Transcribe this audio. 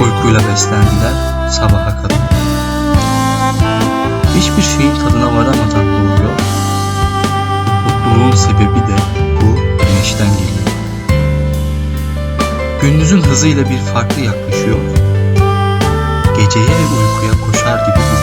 uykuyla beslendiler sabaha kadar. Hiçbir şeyin tadına varamadan doğuyor. Mutluluğun sebebi de bu güneşten geliyor. Gündüzün hızıyla bir farklı yaklaşıyor. Geceye ve uykuya koşar gibi